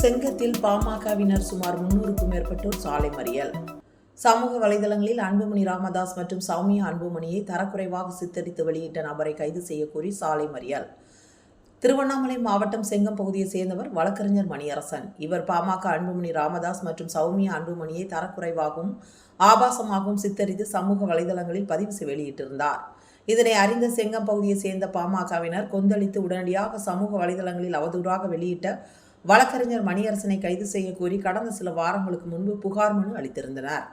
செங்கத்தில் பாமகவினர் சுமார் முன்னூறுக்கும் மேற்பட்டோர் சாலை மறியல். சமூக வலைதளங்களில் அன்புமணி ராமதாஸ் மற்றும் சௌமியா அன்புமணியை தரக்குறைவாக சித்தரித்து வெளியிட்ட நபரை கைது செய்யக்கோரி சாலை மறியல். திருவண்ணாமலை மாவட்டம் செங்கம் பகுதியைச் சேர்ந்தவர் வழக்கறிஞர் மணியரசன். இவர் பாமக அன்புமணி ராமதாஸ் மற்றும் சௌமியா அன்புமணியை தரக்குறைவாகவும் ஆபாசமாகவும் சித்தரித்து சமூக வலைதளங்களில் பதிவு செய்து வெளியிட்டிருந்தார். இதனை அறிந்த செங்கம் பகுதியைச் சேர்ந்த பாமகவினர் கொந்தளித்து உடனடியாக சமூக வலைதளங்களில் அவதூறாக வெளியிட்ட வழக்கறிஞர் மணியரசனை கைது செய்ய கோரி கடந்த சில வாரங்களுக்கு முன்பு புகார் மனு அளித்திருந்தனர்.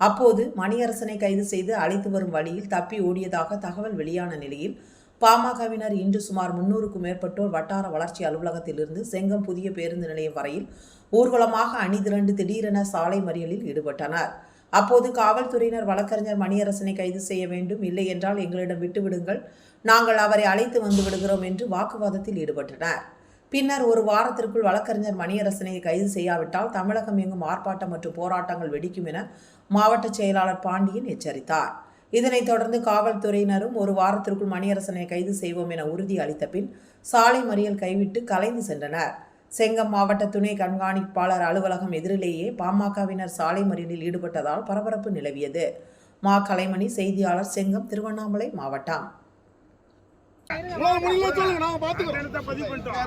அப்போது மணியரசனை கைது செய்து அழைத்து வரும் வழியில் தப்பி ஓடியதாக தகவல் வெளியான நிலையில் பாமகவினர் இன்று சுமார் முன்னூறுக்கும் மேற்பட்டோர் வட்டார வளர்ச்சி அலுவலகத்திலிருந்து செங்கம் புதிய பேருந்து நிலையம் வரையில் ஊர்வலமாக அணிதிரண்டு திடீரென சாலை மறியலில் ஈடுபட்டனர். அப்போது காவல்துறையினர் வழக்கறிஞர் மணியரசனை கைது செய்ய வேண்டும் இல்லை என்றால் எங்களிடம் விட்டுவிடுங்கள் நாங்கள் அவரை அழைத்து வந்து விடுகிறோம் என்று வாக்குவாதத்தில் ஈடுபட்டனர். பின்னர் ஒரு வாரத்திற்குள் வழக்கறிஞர் மணியரசனை கைது செய்யாவிட்டால் தமிழகம் எங்கும் ஆர்ப்பாட்டம் மற்றும் போராட்டங்கள் வெடிக்கும் என மாவட்ட செயலாளர் பாண்டியன் எச்சரித்தார். இதனைத் தொடர்ந்து காவல்துறையினரும் ஒரு வாரத்திற்குள் மணியரசனை கைது செய்வோம் என உறுதி அளித்த பின் சாலை மறியல் கைவிட்டு கலைந்து சென்றனர். செங்கம் மாவட்ட துணை கண்காணிப்பாளர் அலுவலகம் எதிரிலேயே பாமகவினர் சாலை மறியலில் ஈடுபட்டதால் பரபரப்பு நிலவியது. மா. கலைமணி செய்தியாளர் செங்கம் திருவண்ணாமலை மாவட்டம். முடியல சொல்லுங்க நாங்க பாத்துக்கிறோம் பதிவு பண்ணிட்டோம்